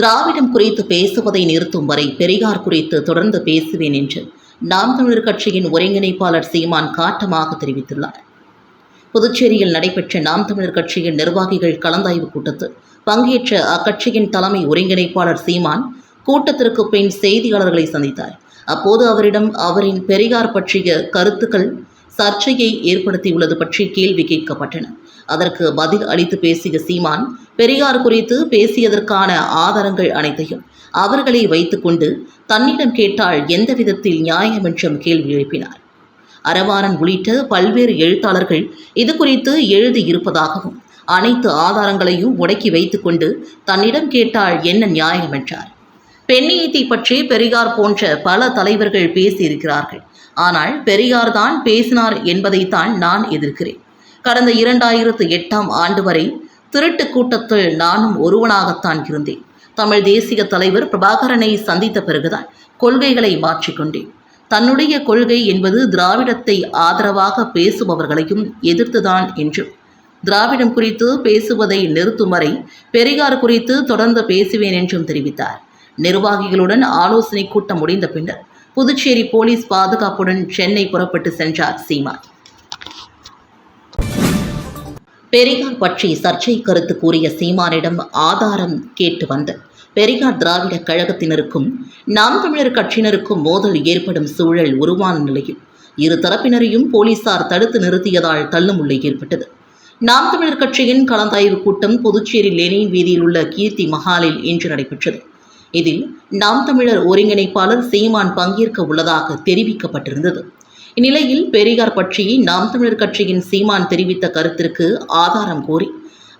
திராவிடம் குறித்து பேசுவதை நிறுத்தும் வரை பெரியார் குறித்து தொடர்ந்து பேசுவேன் என்று நாம் தமிழர் கட்சியின் ஒருங்கிணைப்பாளர் சீமான் காட்டமாக தெரிவித்துள்ளார். புதுச்சேரியில் நடைபெற்ற நாம் தமிழர் கட்சியின் நிர்வாகிகள் கலந்தாய்வு கூட்டத்தில் பங்கேற்ற அக்கட்சியின் தலைமை ஒருங்கிணைப்பாளர் சீமான் கூட்டத்திற்கு பின் செய்தியாளர்களை சந்தித்தார். அப்போது அவரிடம் அவரின் பெரியார் பற்றிய கருத்துக்கள் சர்ச்சையை ஏற்படுத்தியுள்ளது பற்றி கேள்வி கேட்கப்பட்டன. அதற்கு பதில் அளித்து பேசிய சீமான் பெரியார் குறித்து பேசியதற்கான ஆதாரங்கள் அனைத்தையும் அவர்களை வைத்துக்கொண்டு தன்னிடம் கேட்டால் எந்த விதத்தில் நியாயம் என்றும் கேள்வி எழுப்பினார். அரவாரன் உள்ளிட்ட பல்வேறு எழுத்தாளர்கள் இது குறித்து எழுதியிருப்பதாகவும் அனைத்து ஆதாரங்களையும் முடக்கி வைத்துக்கொண்டு தன்னிடம் கேட்டால் என்ன நியாயம் என்றார். பெண்ணியத்தை பற்றி பெரியார் போன்ற பல தலைவர்கள் பேசியிருக்கிறார்கள். ஆனால் பெரியார் தான் பேசினார் என்பதைத்தான் நான் எதிர்க்கிறேன். கடந்த இரண்டாயிரத்து எட்டாம் ஆண்டு வரை திருட்டு கூட்டத்தில் நானும் ஒருவனாகத்தான் இருந்தேன். தமிழ் தேசிய தலைவர் பிரபாகரனை சந்தித்த பிறகுதான் கொள்கைகளை மாற்றிக்கொண்டேன் தன்னுடைய கொள்கை என்பது திராவிடத்தை ஆதரவாக பேசுபவர்களையும் எதிர்த்துதான் என்றும் திராவிடம் குறித்து பேசுவதை நிறுத்தும் வரை பெரியார் குறித்து தொடர்ந்து பேசுவேன் என்றும் தெரிவித்தார். நிர்வாகிகளுடன் ஆலோசனை கூட்டம் முடிந்த பின்னர் புதுச்சேரி போலீஸ் பாதுகாப்புடன் சென்னை புறப்பட்டு சென்றார் சீமான். பெரியார் பற்றி சர்ச்சை கருத்து கூறிய சீமானிடம் ஆதாரம் கேட்டு வந்த பெரியார் திராவிட கழகத்தினருக்கும் நாம் தமிழர் கட்சியினருக்கும் மோதல் ஏற்படும் சூழல் உருவான நிலையில் இரு தரப்பினரையும் போலீசார் தடுத்து நிறுத்தியதால் தள்ளுமுள்ளை ஏற்பட்டது. நாம் தமிழர் கட்சியின் கலந்தாய்வு கூட்டம் புதுச்சேரி லெனின் வீதியில் உள்ள கீர்த்தி மஹாலில் இன்று நடைபெற்றது. இதில் நாம் தமிழர் ஒருங்கிணைப்பாளர் சீமான் பங்கேற்க உள்ளதாக தெரிவிக்கப்பட்டிருந்தது. இந்நிலையில் பெரியார் பற்றி நாம் தமிழர் கட்சியின் சீமான் தெரிவித்த கருத்திற்கு ஆதாரம் கோரி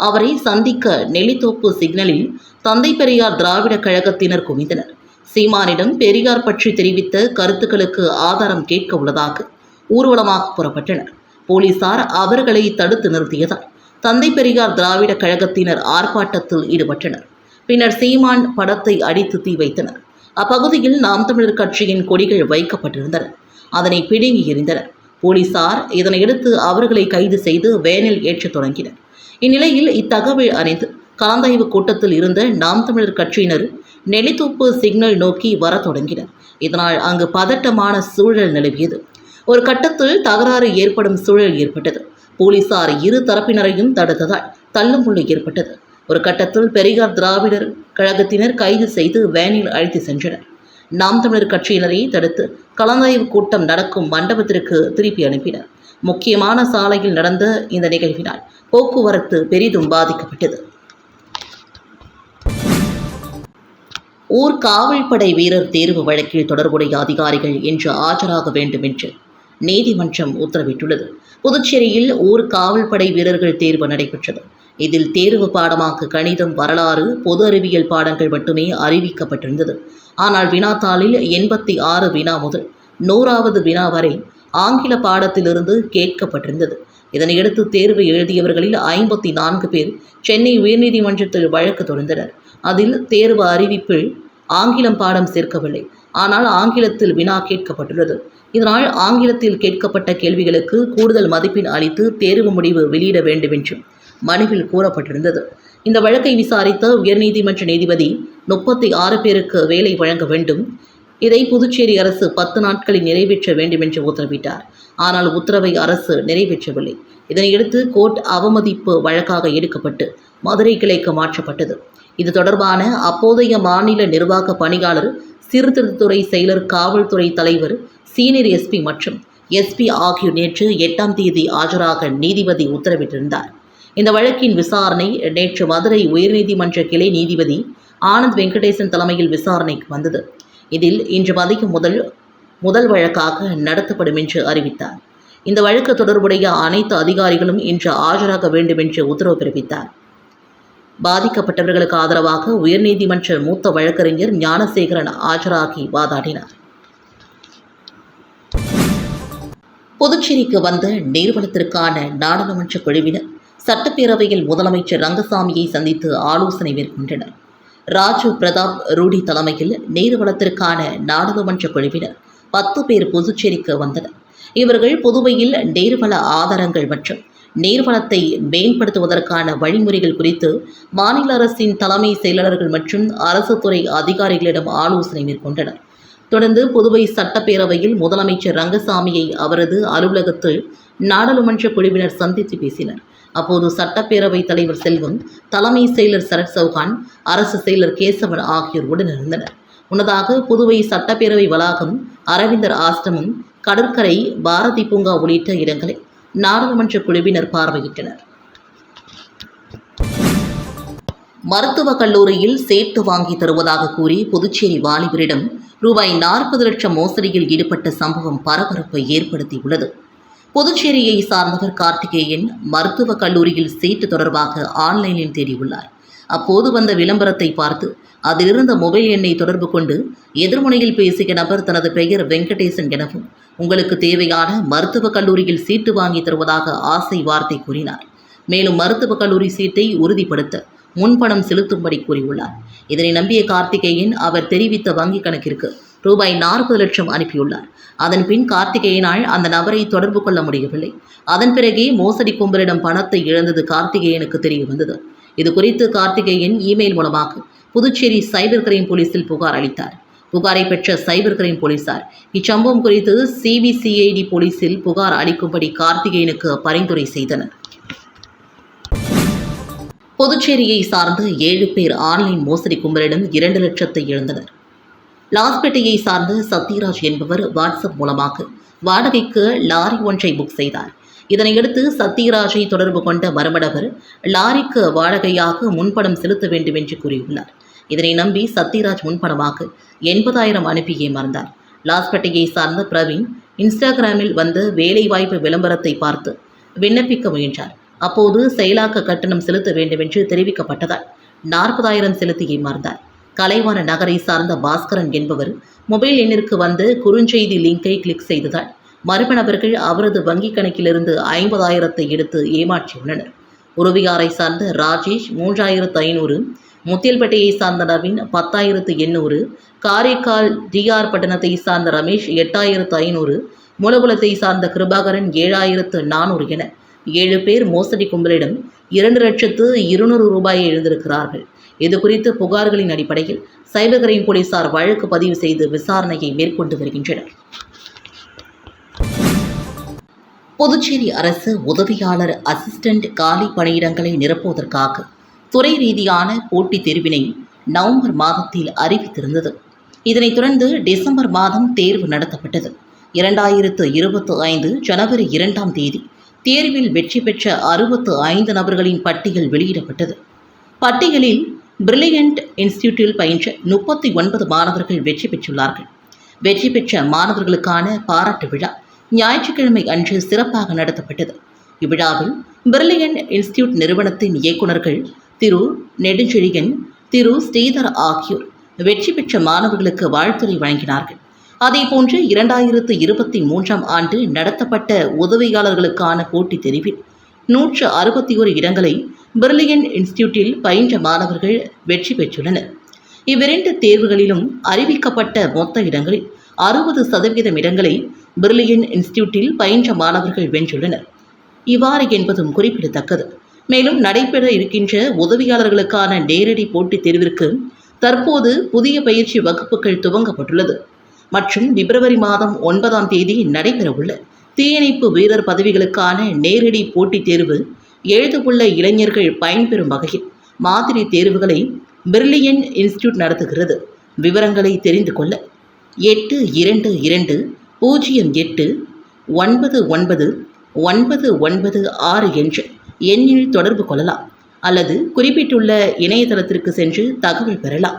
அவரை சந்திக்க நெல்லித்தோப்பு சிக்னலில் தந்தை பெரியார் திராவிட கழகத்தினர் குவிந்தனர். சீமானிடம் பெரியார் பற்றி தெரிவித்த கருத்துக்களுக்கு ஆதாரம் கேட்க உள்ளதாக ஊர்வலமாக புறப்பட்டனர். போலீசார் அவர்களை தடுத்து நிறுத்தியதால் தந்தை பெரியார் திராவிட கழகத்தினர் ஆர்ப்பாட்டத்தில் ஈடுபட்டனர். பின்னர் சீமான் படத்தை அடித்து தீ வைத்தனர். அப்பகுதியில் நாம் தமிழர் கட்சியின் கொடிகள் வைக்கப்பட்டிருந்தன. அதனை பிடுங்கி எறிந்தனர். போலீசார் இதனையடுத்து அவர்களை கைது செய்து வேனில் ஏற்றத் தொடங்கினர். இந்நிலையில் இத்தகவல் அறிந்து கலந்தாய்வு கூட்டத்தில் இருந்த நாம் தமிழர் கட்சியினர் நெல்லித்தோப்பு சிக்னல் நோக்கி வரத் தொடங்கினர். இதனால் அங்கு பதட்டமான சூழல் நிலவியது. ஒரு கட்டத்தில் தகராறு ஏற்படும் சூழல் ஏற்பட்டது. போலீசார் இரு தரப்பினரையும் தடுத்ததால் தள்ளுமுள்ளு ஏற்பட்டது. ஒரு கட்டத்தில் பெரியார் திராவிடர் கழகத்தினர் கைது செய்து வேனில் அழைத்து சென்றனர். நாம் தமிழர் கட்சியினரை தடுத்து கலந்தாய்வு கூட்டம் நடக்கும் மண்டபத்திற்கு திருப்பி அனுப்பினர். முக்கியமான சாலையில் நடந்த இந்த நிகழ்வினால் போக்குவரத்து பெரிதும் பாதிக்கப்பட்டது. ஊர் காவல்படை வீரர் தேர்வு வழக்கில் தொடர்புடைய அதிகாரிகள் இன்று ஆஜராக வேண்டும் என்று நீதிமன்றம் உத்தரவிட்டுள்ளது. புதுச்சேரியில் ஊர் காவல்படை வீரர்கள் தேர்வு நடைபெற்றது. இதில் தேர்வு பாடமாக கணிதம் வரலாறு பொது அறிவியல் பாடங்கள் மட்டுமே அறிவிக்கப்பட்டிருந்தது. ஆனால் வினாத்தாளில் எண்பத்தி ஆறு வினா முதல் நூறாவது வினா வரை ஆங்கில பாடத்திலிருந்து கேட்கப்பட்டிருந்தது. இதனையடுத்து தேர்வு எழுதியவர்களில் ஐம்பத்தி நான்கு பேர் சென்னை உயர்நீதிமன்றத்தில் வழக்கு தொடர்ந்தனர் அதில் தேர்வு அறிவிப்பில் ஆங்கிலம் பாடம் சேர்க்கவில்லை. ஆனால் ஆங்கிலத்தில் வினா கேட்கப்பட்டுள்ளது. இதனால் ஆங்கிலத்தில் கேட்கப்பட்ட கேள்விகளுக்கு கூடுதல் மதிப்பெண் அளித்து தேர்வு முடிவு வெளியிட வேண்டும் என்றும் மனுவில் கூறப்பட்டிருந்தது. இந்த வழக்கை விசாரித்த உயர்நீதிமன்ற நீதிபதி முப்பத்தி ஆறு பேருக்கு வேலை வழங்க வேண்டும். இதை புதுச்சேரி அரசு பத்து நாட்களில் நிறைவேற்ற வேண்டும் என்று உத்தரவிட்டார். ஆனால் உத்தரவை அரசு நிறைவேற்றவில்லை. இதனையடுத்து கோர்ட் அவமதிப்பு வழக்காக எடுக்கப்பட்டு மதுரை கிளைக்கு மாற்றப்பட்டது. இது தொடர்பான அப்போதைய மாநில நிர்வாக பணியாளர் சீர்திருத்தத்துறை செயலர் காவல்துறை தலைவர் சீனியர் எஸ்பி மற்றும் எஸ்பி ஆகியோர் நேற்று எட்டாம் தேதி ஆஜராக நீதிபதி உத்தரவிட்டிருந்தார். இந்த வழக்கின் விசாரணை நேற்று மதுரை உயர்நீதிமன்ற கிளை நீதிபதி ஆனந்த் வெங்கடேசன் தலைமையில் விசாரணைக்கு வந்தது. இதில் இன்று மதியம் முதல் முதல் வழக்காக நடத்தப்படும் என்று அறிவித்தார். இந்த வழக்கு தொடர்புடைய அனைத்து அதிகாரிகளும் இன்று ஆஜராக வேண்டும் என்று உத்தரவு பிறப்பித்தார். பாதிக்கப்பட்டவர்களுக்கு ஆதரவாக உயர்நீதிமன்ற மூத்த வழக்கறிஞர் ஞானசேகரன் ஆஜராகி வாதாடினார். புதுச்சேரிக்கு வந்த நீர்வளத்திற்கான நாடாளுமன்ற குழுவினர் சட்டப்பேரவையில் முதலமைச்சர் ரங்கசாமியை சந்தித்து ஆலோசனை மேற்கொண்டனர். ராஜு பிரதாப் ரூடி தலைமையில் நீர்வளத்திற்கான நாடாளுமன்ற குழுவினர் பத்து பேர் புதுச்சேரிக்கு வந்தனர். இவர்கள் புதுவையில் நீர்வள ஆதாரங்கள் மற்றும் நீர்வளத்தை மேம்படுத்துவதற்கான வழிமுறைகள் குறித்து மாநில அரசின் தலைமை செயலாளர்கள் மற்றும் அரசு துறை அதிகாரிகளிடம் ஆலோசனை மேற்கொண்டனர். தொடர்ந்து புதுவை சட்டப்பேரவையில் முதலமைச்சர் ரங்கசாமியை அவரது அலுவலகத்தில் நாடாளுமன்ற குழுவினர் சந்தித்து பேசினர். அப்போது சட்டப்பேரவைத் தலைவர் செல்வம் தலைமை செயலர் சரத் சௌகான் அரசு செயலர் கேசவன் ஆகியோர் உடனிருந்தனர். முன்னதாக புதுவை சட்டப்பேரவை வளாகம் அரவிந்தர் ஆசிரமம் கடற்கரை பாரதி பூங்கா உள்ளிட்ட இடங்களை நாடாளுமன்ற குழுவினர் பார்வையிட்டனர். மருத்துவக் கல்லூரியில் சேர்த்து வாங்கி தருவதாக கூறி புதுச்சேரி வாலிபரிடம் ரூபாய் நாற்பது லட்சம் மோசடியில் ஈடுபட்ட சம்பவம் பரபரப்பை ஏற்படுத்தியுள்ளது. புதுச்சேரியை சார்ந்தவர் கார்த்திகேயன் மருத்துவக் கல்லூரியில் சீட்டு தொடர்பாக ஆன்லைனில் தேடியுள்ளார். அப்போது வந்த விளம்பரத்தை பார்த்து அதிலிருந்த மொபைல் எண்ணை தொடர்பு கொண்டு எதிர்முனையில் பேசிய நபர் தனது பெயர் வெங்கடேசன் எனவும் உங்களுக்கு தேவையான மருத்துவக் கல்லூரியில் சீட்டு வாங்கி தருவதாக ஆசை வார்த்தை கூறினார். மேலும் மருத்துவக் கல்லூரி சீட்டை உறுதிப்படுத்த முன்பணம் செலுத்தும்படி கூறியுள்ளார். இதனை நம்பிய கார்த்திகேயன் அவர் தெரிவித்த வங்கிக் கணக்கிற்கு ரூபாய் நாற்பது லட்சம் அனுப்பியுள்ளார். அதன் பின் கார்த்திகேயனால் அந்த நபரை தொடர்பு கொள்ள முடியவில்லை. அதன் பிறகே மோசடி கும்பலிடம் பணத்தை இழந்தது கார்த்திகேயனுக்கு தெரிய வந்தது இது குறித்து கார்த்திகேயன் இமெயில் மூலமாக புதுச்சேரி சைபர் கிரைம் போலீசில் புகார் அளித்தார். புகாரை பெற்ற சைபர் கிரைம் போலீசார் இச்சம்பவம் குறித்து சிபிசிஐடி போலீசில் புகார் அளிக்கும்படி கார்த்திகேயனுக்கு பரிந்துரை செய்தனர். புதுச்சேரியை சார்ந்த ஏழு பேர் ஆன்லைன் மோசடி கும்பலிடம் இரண்டு லட்சத்தை இழந்தனர். லாஸ்பேட்டையை சார்ந்த சத்யராஜ் என்பவர் வாட்ஸ்அப் மூலமாக வாடகைக்கு லாரி ஒன்றை புக் செய்தார். இதனையடுத்து சத்யராஜை தொடர்பு கொண்ட மர்மநபர் லாரிக்கு வாடகையாக முன்பணம் செலுத்த வேண்டும் என்று கூறியுள்ளார். இதனை நம்பி சத்யராஜ் முன்பணமாக எண்பதாயிரம் அனுப்பி ஏமாந்தார் லாஸ்பேட்டையை சார்ந்த பிரவீன் இன்ஸ்டாகிராமில் வந்த வேலைவாய்ப்பு விளம்பரத்தை பார்த்து விண்ணப்பிக்க முயன்றார். அப்போது செயலாக்க கட்டணம் செலுத்த வேண்டுமென்று தெரிவிக்கப்பட்டதால் நாற்பதாயிரம் செலுத்தி ஏமாந்தார் கலைவான நகரை சார்ந்த பாஸ்கரன் என்பவர் மொபைல் எண்ணிற்கு வந்து குறுஞ்செய்தி லிங்கை கிளிக் செய்ததால் மர்ம நபர்கள் அவரது வங்கிக் கணக்கிலிருந்து ஐம்பதாயிரத்தை எடுத்து ஏமாற்றியுள்ளனர். உறவியாரை சார்ந்த ராஜேஷ் மூன்றாயிரத்து ஐநூறு முத்தியல்பேட்டையை சார்ந்த நவீன் பத்தாயிரத்து எண்ணூறு காரைக்கால் டிஆர் பட்டணத்தை சார்ந்த ரமேஷ் எட்டாயிரத்து ஐநூறு மூலகுலத்தை சார்ந்த கிருபாகரன் ஏழாயிரத்து நானூறு என ஏழு பேர் மோசடி கும்பலிடம் இரண்டு லட்சத்து இருநூறு ரூபாயை எழுந்திருக்கிறார்கள் இது குறித்து புகார்களின் அடிப்படையில் சைபர் கிரைம் போலீசார் வழக்கு பதிவு செய்து விசாரணையை மேற்கொண்டு வருகின்றனர். புதுச்சேரி அரசு உதவியாளர் அசிஸ்டன்ட் காலி பணியிடங்களை நிரப்புவதற்காக துறை ரீதியான போட்டித் தேர்வினை நவம்பர் மாதத்தில் அறிவித்திருந்தது. இதனைத் தொடர்ந்து டிசம்பர் மாதம் தேர்வு நடத்தப்பட்டது. இரண்டாயிரத்து இருபத்தி ஐந்து ஜனவரி இரண்டாம் தேதி தேர்வில் வெற்றி பெற்ற அறுபத்து ஐந்து நபர்களின் பட்டியல் வெளியிடப்பட்டது. பட்டியலில் பிரில்லியன்ட் இன்ஸ்டிடியூட்டில் பயின்ற முப்பத்தி ஒன்பது மாணவர்கள் வெற்றி பெற்றுள்ளார்கள். வெற்றி பெற்ற மாணவர்களுக்கான பாராட்டு விழா ஞாயிற்றுக்கிழமை அன்று சிறப்பாக நடத்தப்பட்டது. இவ்விழாவில் பிரில்லியன்ட் இன்ஸ்டிடியூட் நிறுவனத்தின் இயக்குநர்கள் திரு நெடுஞ்செழியன் திரு ஸ்ரீதர் ஆகியோர் வெற்றி பெற்ற மாணவர்களுக்கு வாழ்த்துறை வழங்கினார்கள். அதேபோன்று இரண்டாயிரத்து இருபத்தி மூன்றாம் ஆண்டு நடத்தப்பட்ட உதவியாளர்களுக்கான போட்டித் தெரிவில் நூற்று அறுபத்தி ஒரு இடங்களை பிரில்லியன் இன்ஸ்டியூட்டில் பயின்ற மாணவர்கள் வெற்றி பெற்றுள்ளனர். இவ்விரண்டு தேர்வுகளிலும் அறிவிக்கப்பட்ட மொத்த இடங்களில் அறுபது சதவீதம் இடங்களை பிரில்லியன் இன்ஸ்டியூட்டில் பயின்ற மாணவர்கள் வென்றுள்ளனர். இவ்வாறு என்பதும் குறிப்பிடத்தக்கது. மேலும் நடைபெற இருக்கின்ற உதவியாளர்களுக்கான நேரடி போட்டித் தேர்விற்கு தற்போது புதிய பயிற்சி வகுப்புகள் துவங்கப்பட்டுள்ளது. மற்றும் பிப்ரவரி மாதம் ஒன்பதாம் தேதி நடைபெறவுள்ள தீயணைப்பு வீரர் பதவிகளுக்கான நேரடி போட்டித் தேர்வு எழுதவுள்ள இளைஞர்கள் பயன்பெறும் வகையில் மாதிரி தேர்வுகளை பிரில்லியன் இன்ஸ்டியூட் நடத்துகிறது. விவரங்களை தெரிந்து கொள்ள எட்டு இரண்டு இரண்டு பூஜ்ஜியம் எட்டு ஒன்பது ஒன்பது ஒன்பது ஒன்பது ஆறு என்ற எண்ணில் தொடர்பு கொள்ளலாம். அல்லது குறிப்பிட்டுள்ள இணையதளத்திற்கு சென்று தகவல் பெறலாம்.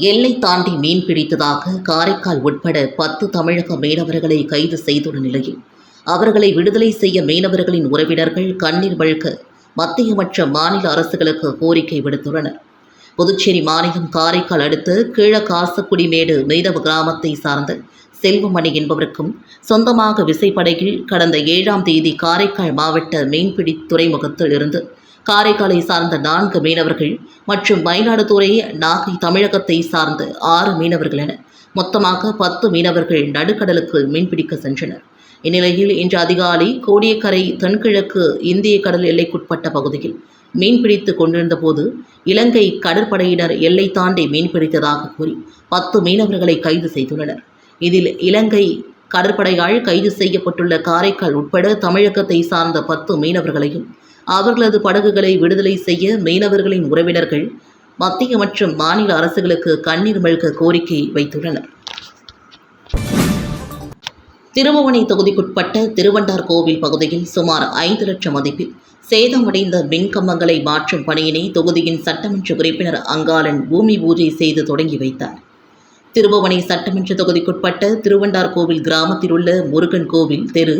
எல்லை தாண்டி மீன் பிடித்ததாக காரைக்கால் உட்பட பத்து தமிழக மீனவர்களை கைது செய்துள்ள நிலையில் அவர்களை விடுதலை செய்ய மீனவர்களின் உறவினர்கள் கண்ணீர் வழுக்க மத்திய மற்ற மாநில அரசுகளுக்கு கோரிக்கை விடுத்துள்ளனர். புதுச்சேரி மாநிலம் காரைக்கால் அடுத்து கீழ காசக்குடிமேடு மீனவ கிராமத்தை சார்ந்த செல்வமணி என்பவருக்கும் சொந்தமாக விசைப்படகில் கடந்த ஏழாம் தேதி காரைக்கால் மாவட்ட மீன்பிடி துறைமுகத்தில் இருந்து காரைக்காலை சார்ந்த நான்கு மீனவர்கள் மற்றும் மயிலாடுதுறை நாகை தமிழகத்தை சார்ந்த ஆறு மீனவர்கள் என மொத்தமாக பத்து மீனவர்கள் நடுக்கடலுக்கு மீன்பிடிக்க சென்றனர். இந்நிலையில் இன்று அதிகாலை கோடியக்கரை தென்கிழக்கு இந்திய கடல் எல்லைக்குட்பட்ட பகுதியில் மீன்பிடித்து கொண்டிருந்த போது இலங்கை கடற்படையினர் எல்லை தாண்டி மீன்பிடித்ததாக கூறி பத்து மீனவர்களை கைது செய்துள்ளனர். இதில் இலங்கை கடற்படையால் கைது செய்யப்பட்டுள்ள காரைக்கால் உட்பட தமிழகத்தை சார்ந்த பத்து மீனவர்களையும் அவர்களது படகுகளை விடுதலை செய்ய மீனவர்களின் உறவினர்கள் மத்திய மற்றும் மாநில அரசுகளுக்கு கண்ணீர் மல்க கோரிக்கை வைத்துள்ளனர். திருபுவனை தொகுதிக்குட்பட்ட திருவண்டார் கோவில் பகுதியில் சுமார் ஐந்து லட்சம் மதிப்பில் சேதமடைந்த மின்கம்பங்களை மாற்றும் பணியினை தொகுதியின் சட்டமன்ற உறுப்பினர் அங்காளன் பூமி பூஜை செய்து தொடங்கி வைத்தார். திருபுவனை சட்டமன்ற தொகுதிக்குட்பட்ட திருவண்டார் கோவில் கிராமத்தில் உள்ள முருகன் கோவில் தெரு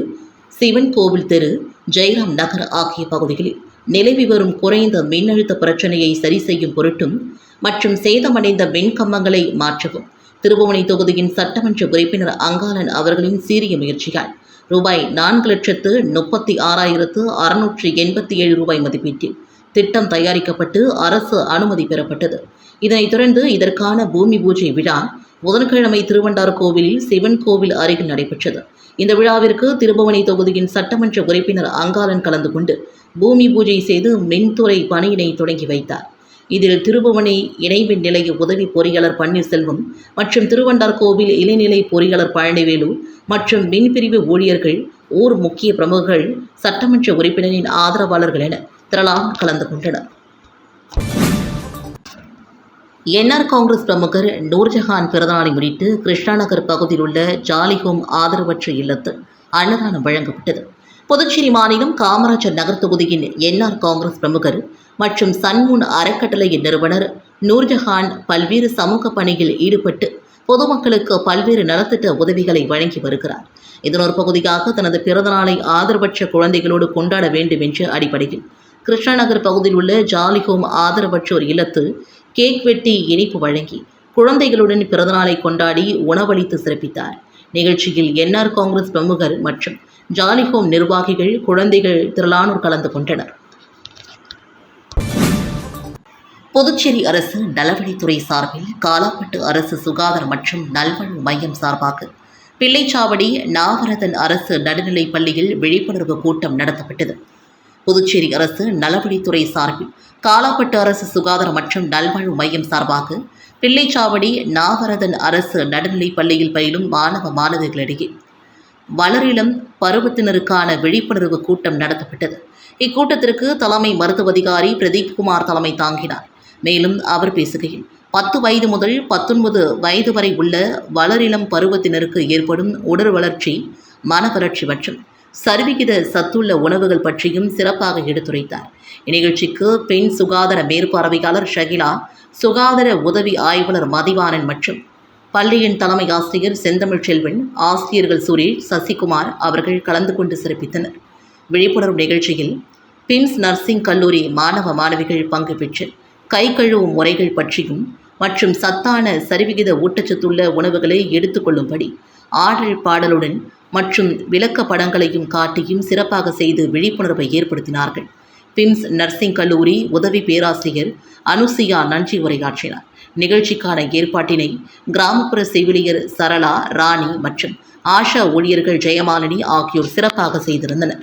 சிவன் கோவில் தெரு ஜெயராம் நகர் ஆகிய பகுதிகளில் நிலவி வரும் குறைந்த மின்னழுத்த பிரச்சனையை சரி செய்யும் பொருட்டும் மற்றும் சேதமடைந்த மின்கம்பங்களை மாற்றவும். திருபுவனை தொகுதியின் சட்டமன்ற உறுப்பினர் அங்காளன் அவர்களின் சீரிய முயற்சிகள் ரூபாய் நான்கு லட்சத்து முப்பத்தி ஆறாயிரத்து அறுநூற்றி எண்பத்தி ஏழு ரூபாய் மதிப்பீட்டில் திட்டம் தயாரிக்கப்பட்டு அரசு அனுமதி பெறப்பட்டது. இதனைத் தொடர்ந்து இதற்கான பூமி பூஜை விழா புதன்கிழமை திருவண்டார் கோவிலில் சிவன் கோவில் அருகில் நடைபெற்றது. இந்த விழாவிற்கு திருபுவனை தொகுதியின் சட்டமன்ற உறுப்பினர் அங்காளன் கலந்து கொண்டு பூமி பூஜை செய்து மின்துறை பணியினை தொடங்கி வைத்தார். இதில் திருபுவனை இணைமின் நிலைய உதவி பொறியாளர் பன்னீர்செல்வம் மற்றும் திருவண்டார் கோவில் இளைநிலை பொறியாளர் பழனிவேலு மற்றும் மின்பிரிவு ஊழியர்கள் ஊர் முக்கிய பிரமுகர்கள் சட்டமன்ற உறுப்பினரின் ஆதரவாளர்கள் என திரளாக கலந்து கொண்டனர். என்ஆர் காங்கிரஸ் பிரமுகர் நூர்ஜஹான் பிறந்தநாளை முன்னிட்டு கிருஷ்ணாநகர் பகுதியில் உள்ள ஜாலிஹோம் ஆதரவற்ற இல்லத்தில் அன்னதானம் வழங்கப்பட்டது. புதுச்சேரி மாநிலம் காமராஜர் நகர் தொகுதியின் என்ஆர் காங்கிரஸ் பிரமுகர் மற்றும் சன்முன் அறக்கட்டளையின் நிறுவனர் நூர்ஜஹான் பல்வேறு சமூக பணியில் ஈடுபட்டு பொதுமக்களுக்கு பல்வேறு நலத்திட்ட உதவிகளை வழங்கி வருகிறார். இதன் ஒரு பகுதியாக தனது பிறந்தநாளை ஆதரவற்ற குழந்தைகளோடு கொண்டாட வேண்டும் என்ற அடிப்படையில் கிருஷ்ணநகர் பகுதியில் உள்ள ஜாலிஹோம் ஆதரவற்றோர் இல்லத்து கேக் வெட்டி இனிப்பு வழங்கி குழந்தைகளுடன் பிறந்தநாளை கொண்டாடி உணவளித்து சிறப்பித்தார். நிகழ்ச்சியில் என்ஆர் காங்கிரஸ் பிரமுகர் மற்றும் ஜாலிஹோம் நிர்வாகிகள் குழந்தைகள் திரளானோர் கலந்து கொண்டனர். புதுச்சேரி அரசு நலவழித்துறை சார்பில் காலாப்பட்டு அரசு சுகாதார மற்றும் நல்வாழ்வு மையம் சார்பாக பிள்ளைச்சாவடி நாவரதன் அரசு நடுநிலைப் பள்ளியில் விழிப்புணர்வு கூட்டம் நடத்தப்பட்டது. புதுச்சேரி அரசு நலவழித்துறை சார்பில் காலாப்பட்டு அரசு சுகாதார மற்றும் நல்வாழ்வு மையம் சார்பாக பிள்ளைச்சாவடி நாகரதன் அரசு நடுநிலைப் பள்ளியில் பயிலும் மாணவ மாணவிகளிடையே வளரிளம் பருவத்தினருக்கான விழிப்புணர்வு கூட்டம் நடத்தப்பட்டது. இக்கூட்டத்திற்கு தலைமை மருத்துவ அதிகாரி பிரதீப் குமார் தலைமை தாங்கினார். மேலும் அவர் பேசுகையில் பத்து வயது முதல் பத்தொன்பது வயது வரை உள்ள வளரிளம் பருவத்தினருக்கு ஏற்படும் உடல் வளர்ச்சி மன வளர்ச்சி மற்றும் சரிவிகித சத்துள்ள உணவுகள் பற்றியும் சிறப்பாக எடுத்துரைத்தார். இந்நிகழ்ச்சிக்கு பெண் சுகாதார மேற்பார்வையாளர் ஷகிலா சுகாதார உதவி ஆய்வாளர் மதிவாணன் மற்றும் பள்ளியின் தலைமை ஆசிரியர் செந்தமிழ் செல்வன் ஆசிரியர்கள் சுரேஷ் சசிகுமார் அவர்கள் கலந்து கொண்டு சிறப்பித்தனர். விழிப்புணர்வு நிகழ்ச்சியில் பிம்ஸ் நர்சிங் கல்லூரி மாணவ மாணவிகள் பங்கு பெற்று கை கழுவும் முறைகள் பற்றியும் மற்றும் சத்தான சரிவிகித ஊட்டச்சத்துள்ள உணவுகளை எடுத்துக்கொள்ளும்படி ஆடல் பாடலுடன் மற்றும் விளக்க படங்களையும் காட்டியும் சிறப்பாக செய்து விழிப்புணர்வை ஏற்படுத்தினார்கள். பிம்ஸ் நர்சிங் கல்லூரி உதவி பேராசிரியர் அனுசியா நன்றி உரையாற்றினார். நிகழ்ச்சிக்கான ஏற்பாட்டினை கிராமப்புற செவிலியர் சரளா ராணி மற்றும் ஆஷா ஊழியர்கள் ஜெயமாலினி ஆகியோர் சிறப்பாக செய்திருந்தனர்.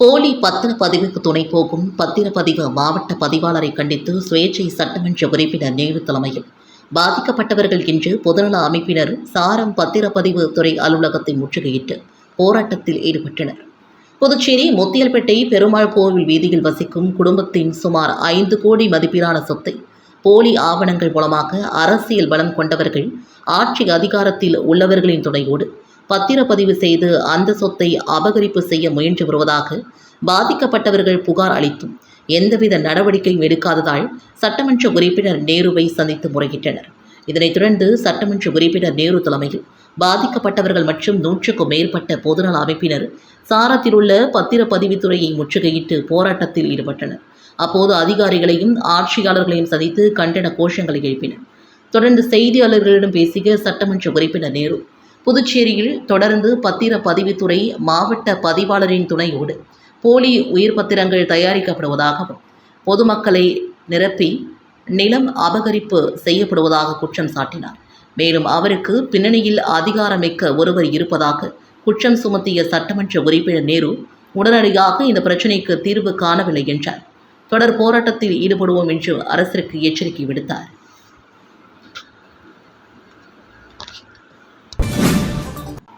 போலி பத்திரப்பதிவுக்கு துணை போகும் பத்திரப்பதிவு மாவட்ட பதிவாளரை கண்டித்து சுயேட்சை சட்டமன்ற உறுப்பினர் நேரு தலைமையில் பாதிக்கப்பட்டவர்கள் இன்று பொதுநல அமைப்பினர் சாரம் பத்திரப்பதிவு துறை அலுவலகத்தை முற்றுகையிட்டு போராட்டத்தில் ஈடுபட்டனர். புதுச்சேரி முத்தியல்பேட்டை பெருமாள் கோவில் வீதியில் வசிக்கும் குடும்பத்தின் சுமார் ஐந்து கோடி மதிப்பிலான சொத்தை போலி ஆவணங்கள் மூலமாக அரசியல் பலம் கொண்டவர்கள் ஆட்சி அதிகாரத்தில் உள்ளவர்களின் துணையோடு பத்திரப்பதிவு செய்து அந்த சொத்தை அபகரிப்பு செய்ய முயன்று வருவதாக பாதிக்கப்பட்டவர்கள் புகார் அளித்தும் எந்தவித நடவடிக்கையும் எடுக்காததால் சட்டமன்ற உறுப்பினர் நேருவை சந்தித்து முறையிட்டனர். இதனைத் தொடர்ந்து சட்டமன்ற உறுப்பினர் நேரு தலைமையில் பாதிக்கப்பட்டவர்கள் மற்றும் நூற்றுக்கும் மேற்பட்ட பொதுநல அமைப்பினர் சாரத்தில் உள்ள பத்திரப்பதிவுத்துறையை முற்றுகையிட்டு போராட்டத்தில் ஈடுபட்டனர். அப்போது அதிகாரிகளையும் ஆட்சியாளர்களையும் சந்தித்து கண்டன கோஷங்களை எழுப்பினர். தொடர்ந்து செய்தியாளர்களிடம் பேசிய சட்டமன்ற உறுப்பினர் நேரு புதுச்சேரியில் தொடர்ந்து பத்திர பதிவுத்துறை மாவட்ட பதிவாளரின் துணையோடு போலி உயிர் பத்திரங்கள் தயாரிக்கப்படுவதாகவும் பொதுமக்களை நிரப்பி நிலம் அபகரிப்பு செய்யப்படுவதாக குற்றம் சாட்டினார். மேலும் அவருக்கு பின்னணியில் அதிகாரமிக்க ஒருவர் இருப்பதாக குற்றம் சுமத்திய சட்டமன்ற உறுப்பினர் நேரு உடனடியாக இந்த பிரச்சினைக்கு தீர்வு காணவில்லை என்றார். தொடர் போராட்டத்தில் ஈடுபடுவோம் என்று அரசிற்கு எச்சரிக்கை விடுத்தார்.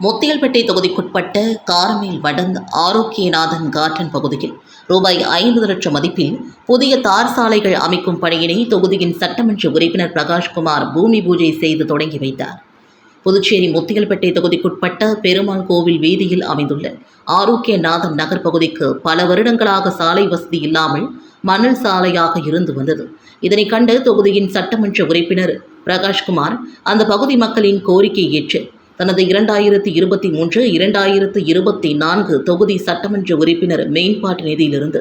முத்தியல்பேட்டை தொகுதிக்குட்பட்ட காரமேல் வடந்த் ஆரோக்கியநாதன் கார்டன் பகுதியில் ரூபாய் ஐம்பது லட்சம் மதிப்பில் புதிய தார் சாலைகள் அமைக்கும் பணியினை தொகுதியின் சட்டமன்ற உறுப்பினர் பிரகாஷ்குமார் பூமி பூஜை செய்து தொடங்கி வைத்தார். புதுச்சேரி முத்தியல்பேட்டை தொகுதிக்குட்பட்ட பெருமாள் கோவில் வீதியில் அமைந்துள்ள ஆரோக்கியநாதன் நகர் பகுதிக்கு பல வருடங்களாக சாலை வசதி இல்லாமல் மணல் சாலையாக இருந்து வந்தது. இதனை கண்டு தொகுதியின் சட்டமன்ற உறுப்பினர் பிரகாஷ்குமார் அந்த பகுதி மக்களின் கோரிக்கை ஏற்று தனது இரண்டாயிரத்தி இருபத்தி மூன்று இரண்டாயிரத்து இருபத்தி நான்கு தொகுதி சட்டமன்ற உறுப்பினர் மேம்பாட்டு நிதியிலிருந்து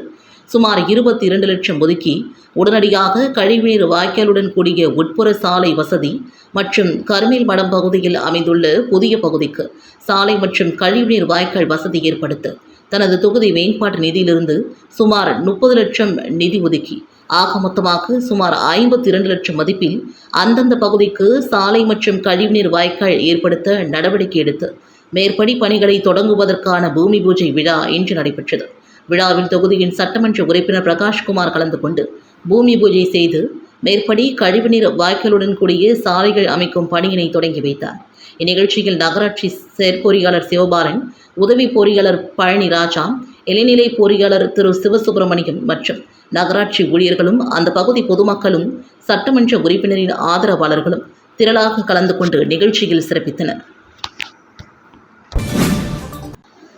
சுமார் இருபத்தி இரண்டு லட்சம் ஒதுக்கி உடனடியாக கழிவுநீர் வாய்க்காலுடன் கூடிய உட்புற சாலை வசதி மற்றும் கருமேல் மடம் பகுதியில் அமைந்துள்ள புதிய பகுதிக்கு சாலை மற்றும் கழிவுநீர் வாய்க்கால் வசதி ஏற்படுத்த தனது தொகுதி மேம்பாட்டு நிதியிலிருந்து சுமார் முப்பது லட்சம் நிதி ஒதுக்கி ஆக மொத்தமாக சுமார் ஐம்பத்தி இரண்டு லட்சம் மதிப்பில் அந்தந்த பகுதிக்கு சாலை மற்றும் கழிவுநீர் வாய்க்கால் ஏற்படுத்த நடவடிக்கை எடுத்து மேற்படி பணிகளை தொடங்குவதற்கான பூமி பூஜை விழா இன்று நடைபெற்றது. விழாவில் தொகுதியின் சட்டமன்ற உறுப்பினர் பிரகாஷ்குமார் கலந்து கொண்டு பூமி பூஜை செய்து மேற்படி கழிவுநீர் வாய்க்காலுடன் கூடிய சாலைகள் அமைக்கும் பணியினை தொடங்கி வைத்தார். இந்நிகழ்ச்சியில் நகராட்சி செயற்பொறியாளர் சிவபாலன் உதவி பொறியாளர் பழனி ராஜா இளைநிலை பொறியாளர் திரு சிவசுப்பிரமணியம் மற்றும் நகராட்சி ஊழியர்களும் அந்த பகுதி பொதுமக்களும் சட்டமன்ற உறுப்பினரின் ஆதரவாளர்களும் திரளாக கலந்து கொண்டு நிகழ்ச்சியில் சிறப்பித்தனர்.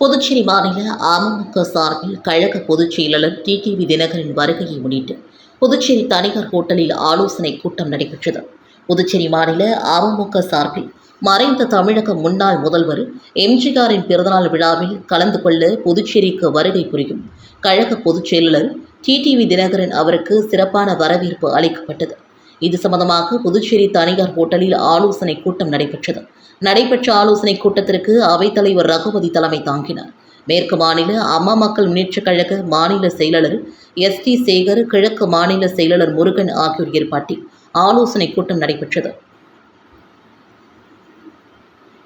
புதுச்சேரி மாநில அமமுக சார்பில் கழக பொதுச் செயலாளர் டிடிவி தினகரின் வருகையை முன்னிட்டு புதுச்சேரி தனியார் ஹோட்டலில் ஆலோசனை கூட்டம் நடைபெற்றது. புதுச்சேரி மாநில அமமுக சார்பில் மறைந்த தமிழக முன்னாள் முதல்வர் எம்ஜிஆரின் பிறந்தநாள் விழாவில் கலந்து கொள்ள புதுச்சேரிக்கு வருகை புரியும். கழக பொதுச் செயலாளர் டிடிவி தினகரன் அவருக்கு சிறப்பான வரவேற்பு அளிக்கப்பட்டது. இது சம்பந்தமாக புதுச்சேரி தனியார் ஹோட்டலில் ஆலோசனை கூட்டம் நடைபெற்றது. நடைபெற்ற ஆலோசனை கூட்டத்திற்கு அவைத்தலைவர் ரகுபதி தலைமை தாங்கினார். மேற்கு மாநில அம்மா மக்கள் முன்னேற்றக் கழக மாநில செயலாளர் எஸ் டி சேகர் கிழக்கு மாநில செயலாளர் முருகன் ஆகியோர் ஏற்பாட்டில் ஆலோசனை கூட்டம் நடைபெற்றது.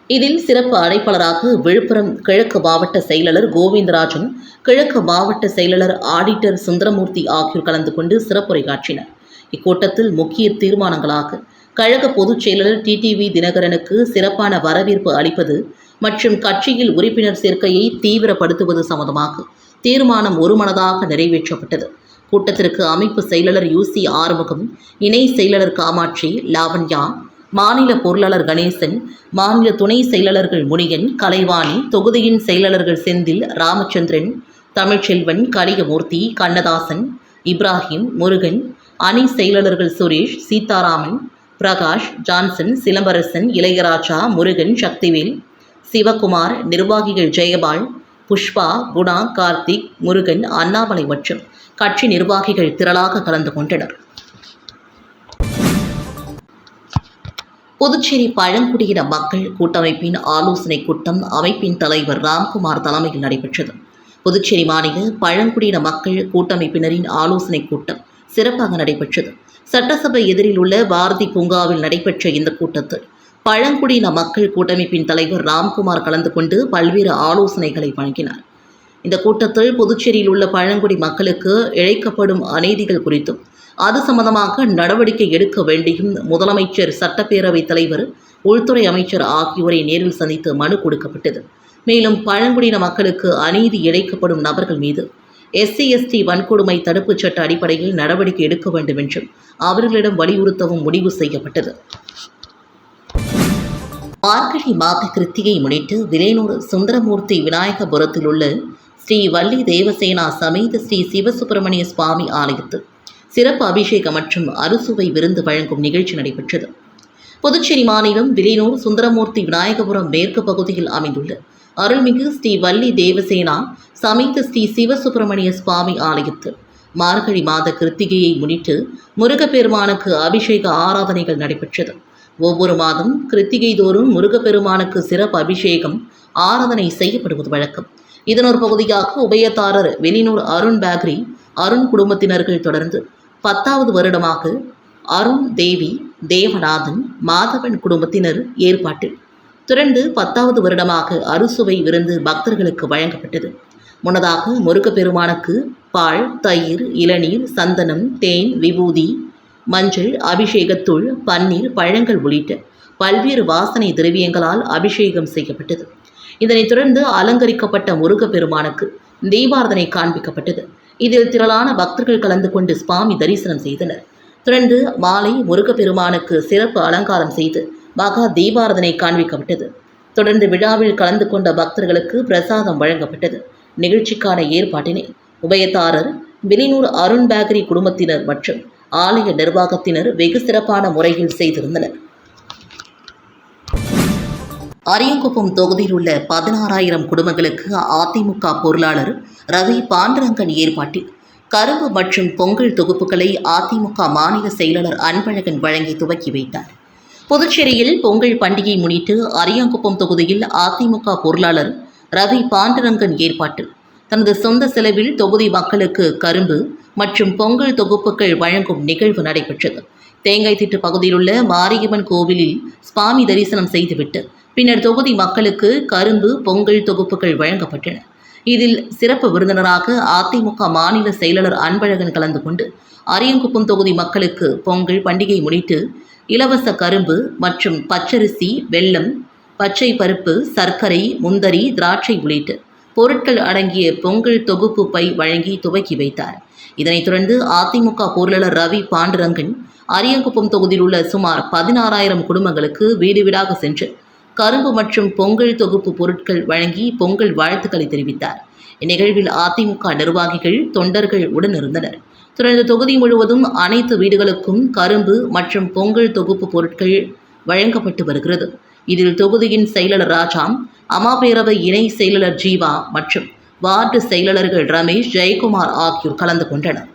இதில் சிறப்பு அழைப்பாளராக விழுப்புரம் கிழக்கு மாவட்ட செயலாளர் கோவிந்தராஜன் கிழக்கு மாவட்ட செயலாளர் ஆடிட்டர் சுந்தரமூர்த்தி ஆகியோர் கலந்து கொண்டு சிறப்புரையாற்றினர். இக்கூட்டத்தில் முக்கிய தீர்மானங்களாக கழக பொதுச் செயலாளர் டிடிவி தினகரனுக்கு சிறப்பான வரவேற்பு அளிப்பது மற்றும் கட்சியில் உறுப்பினர் சேர்க்கையை தீவிரப்படுத்துவது சம்பந்தமாக தீர்மானம் ஒருமனதாக நிறைவேற்றப்பட்டது. கூட்டத்திற்கு அமைப்பு செயலாளர் யூசி ஆறுமுகம் இணை செயலாளர் காமாட்சி லாவண்யா மாநில பொருளாளர் கணேசன் மாநில துணை செயலாளர்கள் முனியன் கலைவாணி தொகுதியின் செயலாளர்கள் செந்தில் ராமச்சந்திரன் தமிழ்ச்செல்வன் கலிகமூர்த்தி கண்ணதாசன் இப்ராஹிம் முருகன் அணி செயலாளர்கள் சுரேஷ் சீதாராமன் பிரகாஷ் ஜான்சன் சிலம்பரசன் இளையராஜா முருகன் சக்திவேல் சிவகுமார் நிர்வாகிகள் ஜெயபால் புஷ்பா குணா கார்த்திக் முருகன் அண்ணாமலை மற்றும் கட்சி நிர்வாகிகள் திரளாக கலந்து கொண்டனர். புதுச்சேரி பழங்குடியின மக்கள் கூட்டமைப்பின் ஆலோசனைக் கூட்டம் அமைப்பின் தலைவர் ராம்குமார் தலைமையில் நடைபெற்றது. புதுச்சேரி மாநில பழங்குடியின மக்கள் கூட்டமைப்பினரின் ஆலோசனைக் கூட்டம் சிறப்பாக நடைபெற்றது. சட்டசபை எதிரில் உள்ள பாரதி பூங்காவில் நடைபெற்ற இந்த கூட்டத்தில் பழங்குடியின மக்கள் கூட்டமைப்பின் தலைவர் ராம்குமார் கலந்து கொண்டு பல்வேறு ஆலோசனைகளை வழங்கினார். இந்த கூட்டத்தில் புதுச்சேரியில் உள்ள பழங்குடி மக்களுக்கு இழைக்கப்படும் அநீதிகள் குறித்தும் அது சம்பந்தமாக நடவடிக்கை எடுக்க வேண்டியும் முதலமைச்சர் சட்டப்பேரவைத் தலைவர் உள்துறை அமைச்சர் ஆகியோரை நேரில் சந்தித்து மனு கொடுக்கப்பட்டது. மேலும் பழங்குடியின மக்களுக்கு அநீதி இழைக்கப்படும் நபர்கள் மீது எஸ்சி எஸ்டி வன்கொடுமை தடுப்புச் சட்ட அடிப்படையில் நடவடிக்கை எடுக்க வேண்டும் என்றும் அவர்களிடம் வலியுறுத்தவும் முடிவு செய்யப்பட்டது. மார்கழி மாத கிருத்திகை முன்னிட்டு விலையனூர் சுந்தரமூர்த்தி விநாயகபுரத்தில் உள்ள ஸ்ரீ வள்ளி தேவசேனா சமேத ஸ்ரீ சிவசுப்பிரமணிய சுவாமி ஆலயத்தில் சிறப்பு அபிஷேகம் மற்றும் அறுசுவை விருந்து வழங்கும் நிகழ்ச்சி நடைபெற்றது. புதுச்சேரி மாநிலம் விலையூர் சுந்தரமூர்த்தி விநாயகபுரம் மேற்கு பகுதியில் அமைந்துள்ள அருள்மிகு ஸ்ரீ வள்ளி தேவசேனா சமேத ஸ்ரீ சிவசுப்பிரமணிய சுவாமி ஆலயத்தில் மார்கழி மாத கிருத்திகையை முன்னிட்டு முருகப்பெருமானுக்கு அபிஷேக ஆராதனைகள் நடைபெற்றது. ஒவ்வொரு மாதம் கிருத்திகை தோறும் முருகப்பெருமானுக்கு சிறப்பு அபிஷேகம் ஆராதனை செய்யப்படுவது வழக்கம். இதன் ஒரு பகுதியாக உபயதாரர் வெளிநூர் அருண் பேக்ரி அருண் குடும்பத்தினர்கள் தொடர்ந்து பத்தாவது வருடமாக அருண் தேவி தேவநாதன் மாதவன் குடும்பத்தினர் ஏற்பாட்டில் தொடர்ந்து பத்தாவது வருடமாக அறுசுவை விருந்து பக்தர்களுக்கு வழங்கப்பட்டது. முன்னதாக முருகப்பெருமானுக்கு பால் தயிர் இளநீர் சந்தனம் தேன் விபூதி மஞ்சள் அபிஷேகத்தூள் பன்னீர் பழங்கள் உள்ளிட்ட பல்வேறு வாசனை திரவியங்களால் அபிஷேகம் செய்யப்பட்டது. இதனைத் தொடர்ந்து அலங்கரிக்கப்பட்ட முருகப்பெருமானுக்கு தீபாரதனை காண்பிக்கப்பட்டது. இதில் திரளான பக்தர்கள் கலந்து கொண்டு சுவாமி தரிசனம் செய்தனர். தொடர்ந்து மாலை முருகப்பெருமானுக்கு சிறப்பு அலங்காரம் செய்து மகா தீபாரதனை காண்பிக்கப்பட்டது. தொடர்ந்து விழாவில் கலந்து கொண்ட பக்தர்களுக்கு பிரசாதம் வழங்கப்பட்டது. நிகழ்ச்சிக்கான ஏற்பாட்டினை உபயதாரர் வெளிநூர் அருண் பேக்கரி குடும்பத்தினர் மற்றும் ஆலய நிர்வாகத்தினர் வெகு சிறப்பான முறையில் செய்திருந்தனர். அரியங்குப்பம் தொகுதியில் உள்ள பதினாறாயிரம் குடும்பங்களுக்கு அதிமுக பொருளாளர் ரவி பாண்டரங்கன் ஏற்பாட்டில் கரும்பு மற்றும் பொங்கல் தொகுப்புகளை அதிமுக மாநில செயலாளர் அன்பழகன் வழங்கி துவக்கி வைத்தார். புதுச்சேரியில் பொங்கல் பண்டிகை முன்னிட்டு அரியங்குப்பம் தொகுதியில் அதிமுக பொருளாளர் ரவி பாண்டரங்கன் ஏற்பாட்டில் தனது சொந்த செலவில் தொகுதி மக்களுக்கு கரும்பு மற்றும் பொங்கல் தொகுப்புகள் வழங்கும் நிகழ்வு நடைபெற்றது. தேங்காய் திட்டு பகுதியிலுள்ள மாரியம்மன் கோவிலில் சுவாமி தரிசனம் செய்துவிட்டு பின்னர் தொகுதி மக்களுக்கு கரும்பு பொங்கல் தொகுப்புகள் வழங்கப்பட்டன. இதில் சிறப்பு விருந்தினராக அதிமுக மாநில செயலாளர் அன்பழகன் கலந்து கொண்டு அரியங்குப்பம் தொகுதி மக்களுக்கு பொங்கல் பண்டிகை முன்னிட்டு இலவச கரும்பு மற்றும் பச்சரிசி வெல்லம் பச்சை பருப்பு சர்க்கரை முந்தரி திராட்சை உள்ளிட்ட பொருட்கள் அடங்கிய பொங்கல் தொகுப்பு பை வழங்கி துவக்கி வைத்தார். இதனைத் தொடர்ந்து அதிமுக பொருளாளர் ரவி பாண்டுரங்கன் அரியங்குப்பம் தொகுதியில் உள்ள சுமார் பதினாறாயிரம் குடும்பங்களுக்கு வீடு வீடாக சென்று கரும்பு மற்றும் பொங்கல் தொகுப்பு பொருட்கள் வழங்கி பொங்கல் வாழ்த்துக்களை தெரிவித்தார். இந்நிகழ்வில் அதிமுக நிர்வாகிகள் தொண்டர்கள் உடனிருந்தனர். தொடர்ந்து தொகுதி முழுவதும் அனைத்து வீடுகளுக்கும் கரும்பு மற்றும் பொங்கல் தொகுப்பு பொருட்கள் வழங்கப்பட்டு வருகிறது. இதில் தொகுதியின் செயலாளர் ராஜா அமாபேரவை இணை செயலாளர் ஜீவா மற்றும் வார்டு செயலாளர்கள் ரமேஷ் ஜெயக்குமார் ஆகியோர் கலந்து கொண்டனர்.